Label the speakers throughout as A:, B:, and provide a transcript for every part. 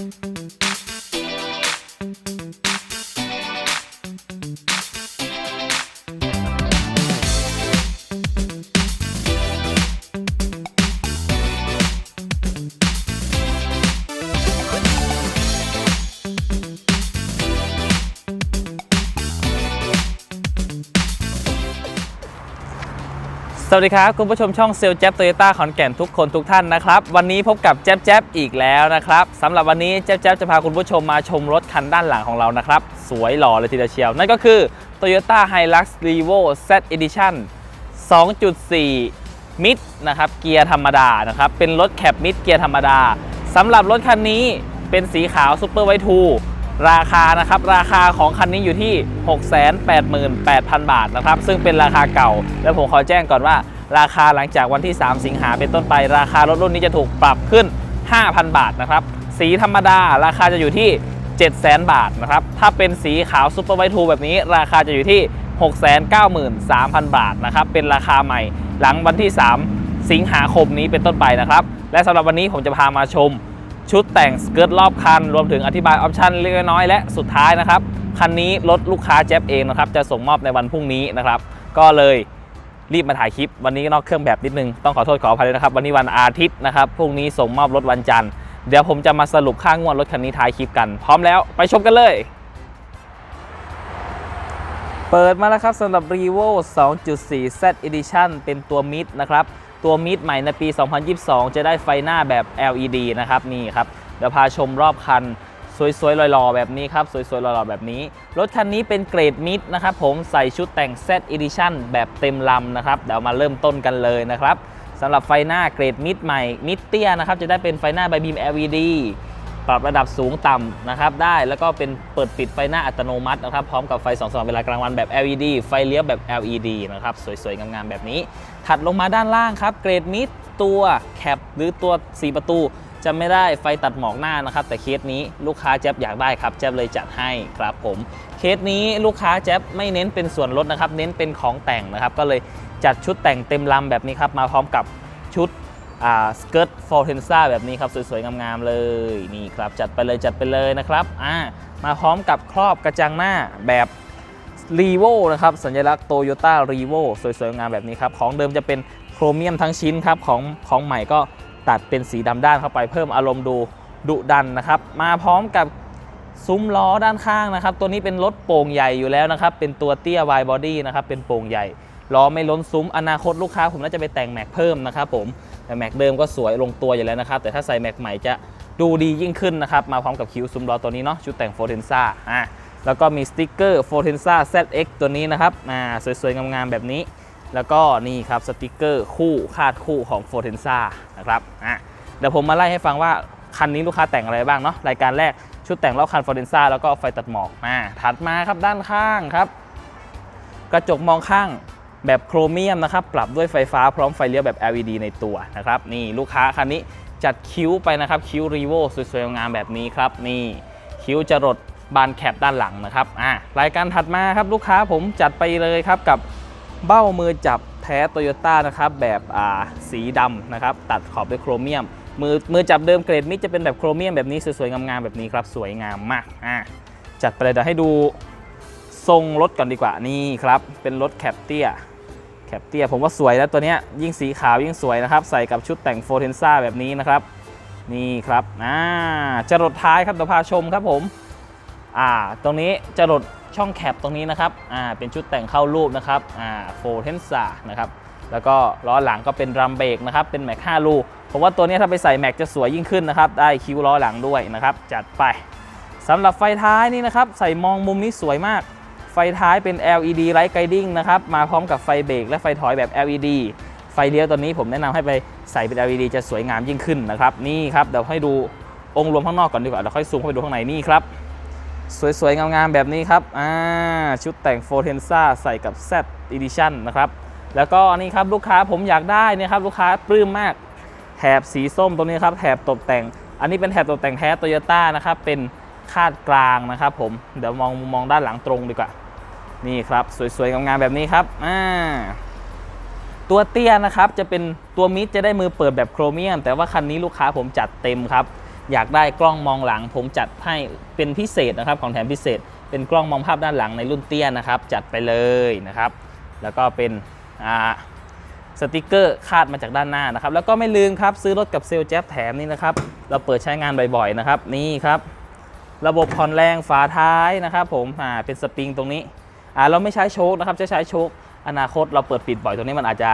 A: Thank you. สวัสดีครับ คุณผู้ชมช่องเซลแจ๊บโตโยต้าขอนแก่นทุกคนทุกท่านนะครับ วันนี้พบกับแจ๊บแจ๊บอีกแล้วนะครับสำหรับวันนี้แจ๊บแจ๊บจะพาคุณผู้ชมมาชมรถคันด้านหลังของเรานะครับ สวยหล่อเลยทีเดียวเชียว นั่นก็คือ Toyota Hilux Revo Z Edition 2.4 มิดนะครับเกียร์ธรรมดานะครับเป็นรถแคปมิดเกียร์ธรรมดาสำหรับรถคันนี้เป็นสีขาวซูเปอร์ไวทู ราคานะครับราคาของคันนี้อยู่ที่ 688,000 บาทนะครับ ซึ่งเป็นราคาเก่า แล้วผมขอแจ้งก่อนว่า ราคาหลังจากวันที่ 3 สิงหาเป็นต้นไป ราคารถรุ่นนี้จะถูกปรับขึ้น 5,000 บาทนะครับ สีธรรมดาราคาจะอยู่ที่ 700,000 บาทนะครับ ถ้าเป็นสีขาวซูเปอร์ไวทูแบบนี้ ราคาจะอยู่ที่ 693,000 บาทนะครับ เป็นราคาใหม่หลังวันที่ 3 สิงหาคมนี้เป็นต้นไปนะครับ และสำหรับวันนี้ผมจะพามาชม ชุดแต่งสเกิร์ตรอบคัน รวมถึงอธิบายออปชันเล็กน้อยและสุดท้ายนะครับ คันนี้รถลูกค้าแจ๊บเองนะครับ จะส่งมอบในวันพรุ่งนี้นะครับ ก็เลยรีบมาถ่ายคลิป วันนี้นอกเครื่องแบบนิดนึง ต้องขอโทษขออภัยด้วยนะครับ วันนี้วันอาทิตย์นะครับพรุ่งนี้ส่งมอบรถวันจันทร์ เดี๋ยวผมจะมาสรุปค่างวดรถคันนี้ท้ายคลิปกัน พร้อมแล้วไปชมกันเลย เปิดมาแล้วครับสำหรับ Revo 2.4 Z Edition เป็นตัวมิดนะครับ ตัวมิดใหม่ในปี 2022 จะได้ไฟหน้าแบบ LED นะครับนี่ครับเดี๋ยวพาชมรอบคันสวยๆหล่อๆ แบบนี้ครับ สวยๆหล่อๆ แบบนี้ รถคันนี้เป็นเกรดมิดนะครับผมใส่ชุดแต่ง Z Edition แบบเต็มลำนะครับ เดี๋ยวมาเริ่มต้นกันเลยนะครับสำหรับไฟหน้าเกรดมิดใหม่มิดเตี้ยนะครับ จะได้เป็นไฟหน้าใบบีม LED ปรับระดับสูงต่ำนะครับได้แล้วก็เป็นเปิดปิดไฟหน้าอัตโนมัตินะครับพร้อมกับไฟสองสว่างเวลากลางวันแบบ LED ไฟเลี้ยวแบบ LED นะครับสวยๆ งามๆ แบบนี้ ถัดลงมาด้านล่างครับ เกรดมิดตัวแคปหรือตัว 4 ประตู จะไม่ได้ไฟตัดหมอกหน้านะครับ แต่เคสนี้ลูกค้าแจ๊บอยากได้ครับ แจ๊บเลยจัดให้ครับผม เคสนี้ลูกค้าแจ๊บไม่เน้นเป็นส่วนลดนะครับ เน้นเป็นของแต่งนะครับ ก็เลยจัดชุดแต่งเต็มลำแบบนี้ครับมาพร้อมกับชุด สเกิร์ตฟอร์เทนซ่าแบบนี้ครับสวยๆ งามๆ เลยนี่ครับจัดไปเลยจัดไปเลยนะครับอ่ามาพร้อมกับครอบกระจังหน้าแบบรีโวนะครับสัญลักษณ์โตโยต้ารีโวสวยๆ งามแบบนี้ครับ ของเดิมจะเป็นโครเมียมทั้งชิ้นครับของของใหม่ก็ตัดเป็นสีดำด้านเข้าไปเพิ่มอารมณ์ดูดุดันนะครับ มาพร้อมกับซุ้มล้อด้านข้างนะครับ ตัวนี้เป็นรถโป่งใหญ่อยู่แล้วนะครับ เป็นตัวเตี้ย wide body นะครับ เป็นโป่งใหญ่ล้อไม่ล้นซุ้มอนาคตลูกค้าผมน่าจะไปแต่งแม็กเพิ่มนะครับผม แต่แม็กเดิมก็สวยลงตัวอยู่แล้วนะครับ แต่ถ้าใส่แม็กใหม่จะดูดียิ่งขึ้นนะครับ มาพร้อมกับคิ้วซุ้มล้อตัวนี้เนาะชุดแต่ง f o r t e n z a อะแล้วก็มีสติ๊กเกอร์ f o r t e n z a ZX ตัวนี้นะครับอ่าสวยๆ งามๆ แบบนี้ แล้วก็นี่ครับสติ๊กเกอร์คู่คาดคู่ของ f o r t e n z a นะครับอะเดี๋ยวผมมาไล่ให้ฟังว่าคันนี้ลูกค้าแต่งอะไรบ้างเนาะรายการแรกชุดแต่งรอบคัน f o r t e n z a แล้วก็ไฟตัดหมอกอ่าถัดมาครับด้านข้างครับ กระจกมองข้าง แบบโครเมียมนะครับ ปรับด้วยไฟฟ้าพร้อมไฟเลี้ยวแบบ LED ในตัวนะครับ นี่ลูกค้าคันนี้จัดคิ้วไปนะครับ คิ้วรีโวสวยๆงามแบบนี้ครับ นี่คิ้วจะรดบานแคปด้านหลังนะครับ อ่ารายการถัดมาครับลูกค้าผมจัดไปเลยครับกับเบ้ามือจับแท้โตโยต้านะครับแบบอ่าสีดำนะครับ ตัดขอบด้วยโครเมียม มือมือจับเดิมเกรดมิดจะเป็นแบบโครเมียมแบบนี้สวยๆงามๆแบบนี้ครับ สวยงามมากอ่าจัดไปเลยเดี๋ยวให้ดูทรงรถก่อนดีกว่านี่ครับ เป็นรถแคปเตีย แคปเตียผมว่าสวยแล้วตัวเนี้ยยิ่งสีขาวยิ่งสวยนะครับ ใส่กับชุดแต่งโฟเทนซ่าแบบนี้นะครับ นี่ครับอ่าจรดท้ายครับเดี๋ยวพาชมครับผมอ่าตรงนี้จรดช่องแคปตรงนี้นะครับอ่าเป็นชุดแต่งเข้ารูปนะครับอ่าโฟเทนซ่านะครับแล้วก็ล้อหลังก็เป็นรัมเบรกนะครับเป็นแม็ก5ลูกผมว่าตัวนี้ถ้าไปใส่แม็กจะสวยยิ่งขึ้นนะครับได้คิ้วล้อหลังด้วยนะครับจัดไปสำหรับไฟท้ายนี่นะครับใส่มองมุมนี้สวยมาก ไฟท้ายเป็น LED Light Guiding นะครับ มาพร้อมกับไฟเบรกและไฟถอยแบบ LED ไฟเลี้ยวตัวนี้ผมแนะนำให้ไปใส่เป็น LED จะสวยงามยิ่งขึ้นนะครับ นี่ครับ เดี๋ยวให้ดูองค์รวมข้างนอกก่อนดีกว่าเดี๋ยวค่อยซูมเข้าไปดูข้างในนี่ครับ สวยๆ งามๆ แบบนี้ครับอ่าชุดแต่ง f o r t e n z a ใส่กับ Z Edition นะครับ แล้วก็นี่ครับลูกค้าผมอยากได้นะครับลูกค้าปลื้มมากแถบสีส้มตรงนี้ครับแถบตกแต่ง อันนี้เป็นแถบตกแต่งแท้โตโยต้านะครับเป็นคาดกลางนะครับผมเดี๋ยวมองมองด้านหลังตรงดีกว่า นี่ครับสวยๆงามๆแบบนี้ครับอ่าตัวเตี้ยนะครับจะเป็นตัวมิดจะได้มือเปิดแบบโครเมียม แต่ว่าคันนี้ลูกค้าผมจัดเต็มครับ อยากได้กล้องมองหลัง ผมจัดให้เป็นพิเศษนะครับของแถมพิเศษ เป็นกล้องมองภาพด้านหลังในรุ่นเตี้ยนะครับ จัดไปเลยนะครับ แล้วก็เป็นอ่าสติกเกอร์คาดมาจากด้านหน้านะครับ แล้วก็ไม่ลืมครับซื้อรถกับเซลแจ๊บแถมนี่นะครับ เราเปิดใช้งานบ่อยๆนะครับ นี่ครับ ระบบผ่อนแรงฝาท้ายนะครับ ผมอ่าเป็นสปริงตรงนี้ อ่าเราไม่ใช้โชคนะครับจะใช้โชคอนาคตเราเปิดปิดบ่อยตรงนี้มันอาจจะ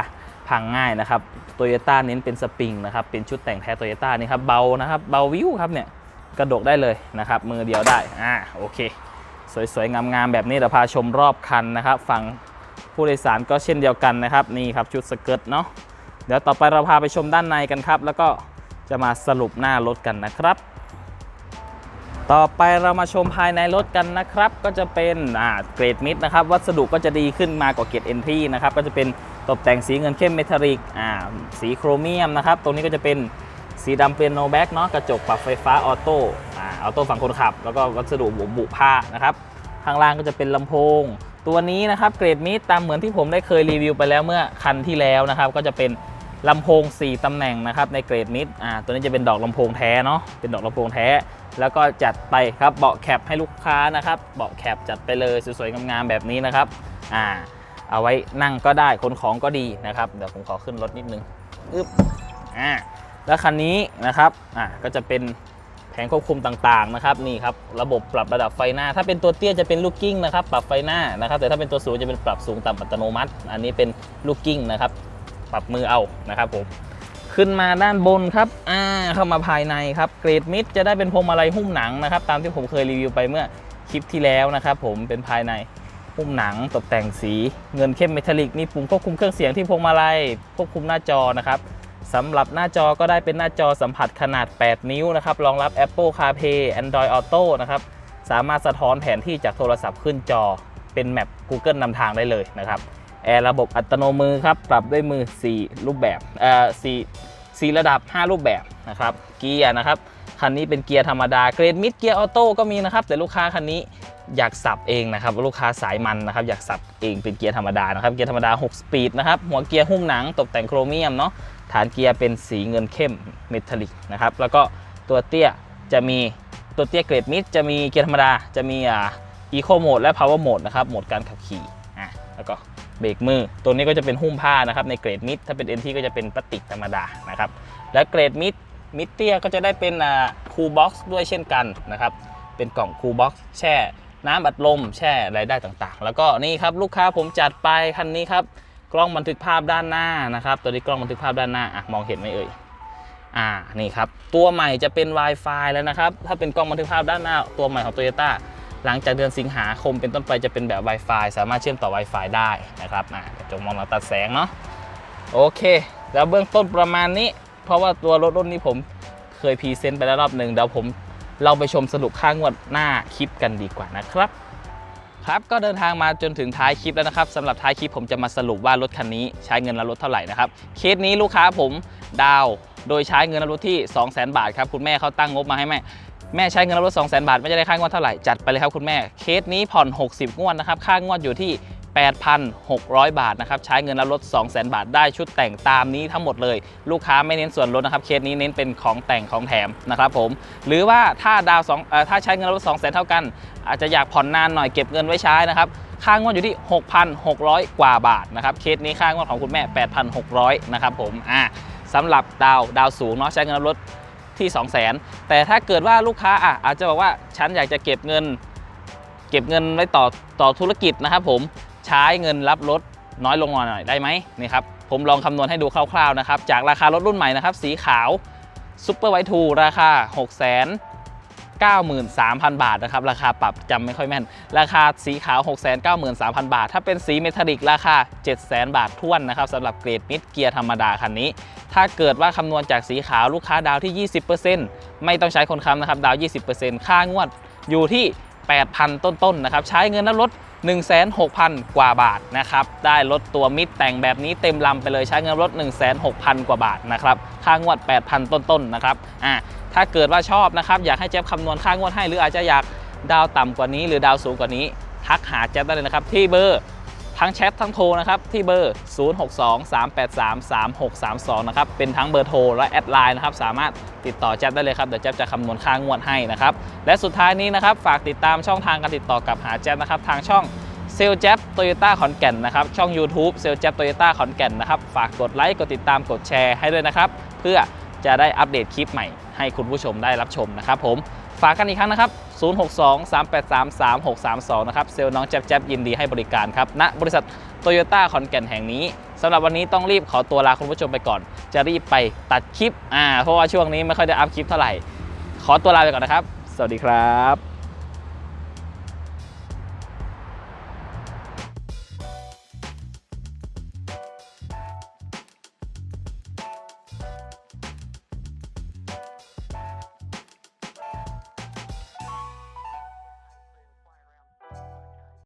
A: พังง่ายนะครับโตโยต้าเน้นเป็นสปริงนะครับเป็นชุดแต่งแท้โตโยต้านี่ครับเบานะครับเบาวิวครับเนี่ยกระดกได้เลยนะครับมือเดียวได้อ่าโอเค สวยๆงามๆแบบนี้เดี๋ยวพาชมรอบคันนะครับฝั่งผู้โดยสารก็เช่นเดียวกันนะครับนี่ครับชุดสเกิร์ตเนาะเดี๋ยวต่อไปเราพาไปชมด้านในกันครับ แล้วก็จะมาสรุปหน้ารถกันนะครับ ต่อไปเรามาชมภายในรถกันนะครับ ก็จะเป็นเกรดมิดนะครับ วัสดุก็จะดีขึ้นมากว่าเกรดเอนทรีนะครับ ก็จะเป็นตกแต่งสีเงินเข้มเมทัลลิกสีโครเมียมนะครับ ตรงนี้ก็จะเป็นสีดำเปียโนแบ็กเนาะกระจกปรับไฟฟ้าออโต้อออโต้ฝั่งคนขับ แล้วก็วัสดุบุบุผ้านะครับข้างล่างก็จะเป็นลำโพง ตัวนี้นะครับเกรดมิดตามเหมือนที่ผมได้เคยรีวิวไปแล้วเมื่อคันที่แล้วนะครับ ก็จะเป็น ลำโพง 4 ตำแหน่งนะครับในเกรดมิดอ่าตัวนี้จะเป็นดอกลำโพงแท้เนาะเป็นดอกลำโพงแท้ แล้วก็จัดไปครับเบาะแคปให้ลูกค้านะครับเบาะแคปจัดไปเลยสวยๆงามๆแบบนี้นะครับอ่าเอาไว้นั่งก็ได้ขนของก็ดีนะครับเดี๋ยวผมขอขึ้นรถนิดนึงอึ๊บอ่าแล้วคันนี้นะครับอ่าก็จะเป็นแผงควบคุมต่างๆนะครับนี่ครับระบบปรับระดับไฟหน้า ถ้าเป็นตัวเตี้ยจะเป็นลูกกิ้งนะครับปรับไฟหน้านะครับแต่ถ้าเป็นตัวสูงจะเป็นปรับสูงต่ำอัตโนมัติ อันนี้เป็นลูกกิ้งนะครับ ปรับมือเอานะครับผมขึ้นมาด้านบนครับ อ่า เข้ามาภายในครับ เกรดมิดจะได้เป็นพวงมาลัยหุ้มหนังนะครับ ตามที่ผมเคยรีวิวไปเมื่อคลิปที่แล้วนะครับผม เป็นภายในหุ้มหนังตกแต่งสีเงินเข้มเมทัลลิกมีปุ่มควบคุมเครื่องเสียงที่พวงมาลัยควบคุมหน้าจอนะครับสำหรับหน้าจอก็ได้เป็นหน้าจอสัมผัสขนาด 8 นิ้วนะครับ รองรับ Apple CarPlay Android Auto นะครับ สามารถสะท้อนแผนที่จากโทรศัพท์ขึ้นจอ เป็นแมป Google นำทางได้เลยนะครับ แอร์ระบบอัตโนมือครับ ปรับด้วยมือ 4 รูปแบบเอ่อ4 4 ระดับ 5 รูปแบบนะครับ เกียร์นะครับ คันนี้เป็นเกียร์ธรรมดา เกรดมิดเกียร์ออโต้ก็มีนะครับ แต่ลูกค้าคันนี้อยากสับเองนะครับ ลูกค้าสายมันนะครับ อยากสับเองเป็นเกียร์ธรรมดานะครับ เกียร์ธรรมดา 6 สปีดนะครับ หัวเกียร์หุ้มหนังตกแต่งโครเมียมเนาะ ฐานเกียร์เป็นสีเงินเข้มเมทัลลิกนะครับ แล้วก็ตัวเตี้ยจะมีตัวเตี้ยเกรดมิดจะมีเกียร์ธรรมดา จะมีอ่าอีโคโหมดและพาวเวอร์โหมดนะครับ โหมดการขับขี่ อะ แล้วก็ เบรกมือ ตัวนี้ก็จะเป็นหุ้มผ้านะครับในเกรดมิดถ้าเป็นเอ็นทีก็จะเป็นพลาสติกธรรมดานะครับและเกรดมิดมิดเตียก็จะได้เป็นอ่าคูลบ็อกซ์ด้วยเช่นกันนะครับเป็นกล่องคูลบ็อกซ์แช่น้ำอัดลมแช่อะไรได้ต่างๆ แล้วก็นี่ครับลูกค้าผมจัดไปคันนี้ครับกล้องบันทึกภาพด้านหน้านะครับตัวนี้กล้องบันทึกภาพด้านหน้าอะมองเห็นไหมเอ่ยอ่านี่ครับตัวใหม่จะเป็น Wi-Fi แล้วนะครับถ้าเป็นกล้องบันทึกภาพด้านหน้าตัวใหม่ของ Toyota หลังจากเดือนสิงหาคมเป็นต้นไปจะเป็นแบบ Wi-Fi สามารถเชื่อมต่อ Wi-Fi ได้นะครับจกมองหลังตัดแสงเนาะโอเค แล้วเบื้องต้นประมาณนี้ เพราะว่าตัวรถรุ่นนี้ผมเคยพรีเซนต์ไปแล้วรอบหนึ่งเดี๋ยวผมเราไปชมสรุปค่างวดหน้าคลิปกันดีกว่านะครับ ครับก็เดินทางมาจนถึงท้ายคลิปแล้วนะครับสำหรับท้ายคลิปผมจะมาสรุปว่ารถคันนี้ใช้เงินและรถเท่าไหร่นะครับเคสนี้ลูกค้าผมดาว โดยใช้เงินและรถที่ 200,000 บาทครับคุณแม่เขาตั้งงบมาให้แม่ แม่ใช้เงินและรถ200,000 บาท ไม่จะได้ค่างวดเท่าไหร่ จัดไปเลยครับคุณแม่ เคสนี้ผ่อน 60 งวดนะครับ ค่างวดอยู่ที่ 8,600 บาทนะครับ ใช้เงินและรถ 200,000 บาท ได้ชุดแต่งตามนี้ทั้งหมดเลย ลูกค้าไม่เน้นส่วนลดนะครับ เคสนี้เน้นเป็นของแต่งของแถมนะครับผม หรือว่าถ้าดาวสองถ้าใช้เงินและรถ 200,000 เท่ากัน อาจจะอยากผ่อนนานหน่อยเก็บเงินไว้ใช้นะครับ ค่างวดอยู่ที่ 6,600 กว่าบาทนะครับ เคสนี้ค่างวดของคุณแม่ 8,600 นะครับผม อ่าสำหรับดาวดาวสูงเนาะใช้เงินและรถ ที่ 2 0 0 0 0 0 แต่ถ้าเกิดว่าลูกค้าอะอาจจะบอกว่าฉันอยากจะเก็บเงิน เก็บเงินไว้ต่อต่อธุรกิจนะครับผมใช้เงินรับรถน้อยลงหน่อยได้ไหมนี่ครับผมลองคำนวณให้ดูคร่าวๆนะครับจากราคารถรุ่นใหม่นะครับสีขาวซ u เปอร์ไวทูราคา 6 0 0 0 0 0 บาทนะครับ ราคาปรับจำไม่ค่อยแม่น ราคาสีขาว 6 9 3 0 0 0 บาท ถ้าเป็นสีเมทัลลิกราคา7 0 0 0 0 บาทท้วนนะครับสำหรับเกรดมิดเกียร์ธรรมดาคันนี้ ถ้าเกิดว่าคำนวณจากสีขาวลูกค้าดาวที่ 20%ไม่ต้องใช้คนค้ำนะครับ ดาว 20%ค่างวดอยู่ที่ 8,000 ต้นๆนะครับใช้เงินนั้นลด16,000 กว่าบาทนะครับได้รถตัวมิดแต่งแบบนี้เต็มลำไปเลยใช้เงินลด16,000 กว่าบาทนะครับค่างวด 8,000 ต้นๆนะครับอ่าถ้าเกิดว่าชอบนะครับอยากให้เจ๊บคำนวณค่างวดให้ หรืออาจจะอยากดาวต่ำกว่านี้ หรือดาวสูงกว่านี้ ทักหาเจ๊บได้เลยนะครับที่เบอร์ ทั้งแชททั้งโทรนะครับที่เบอร์ 0623833632 นะครับเป็นทั้งเบอร์โทรและแอดไลน์นะครับสามารถติดต่อแจ๊บได้เลยครับเดี๋ยวแจ๊บจะคำนวณค่างวดให้นะครับและสุดท้ายนี้นะครับฝากติดตามช่องทางการติดต่อกับหาแจ๊บนะครับทางช่องเซลแจ๊บโตโยต้าขอนแก่นนะครับช่อง YouTube เซลแจ๊บโตโยต้าขอนแก่นนะครับฝากกดไลค์กดติดตามกดแชร์ให้ด้วยนะครับเพื่อจะได้อัปเดตคลิปใหม่ให้คุณผู้ชมได้รับชมนะครับผม ฝากกันอีกครั้งนะครับ 062-383-3632 นะครับ เซลล์น้องแจ๊บแจ๊บยินดีให้บริการครับณบริษัทโตโยต้าขอนแก่นแห่งนี้สำหรับวันนี้ต้องรีบขอตัวลาคุณผู้ชมไปก่อน จะรีบไปตัดคลิปอ่าเพราะว่าช่วงนี้ไม่ค่อยได้อัพคลิปเท่าไหร่ ขอตัวลาไปก่อนนะครับ สวัสดีครับ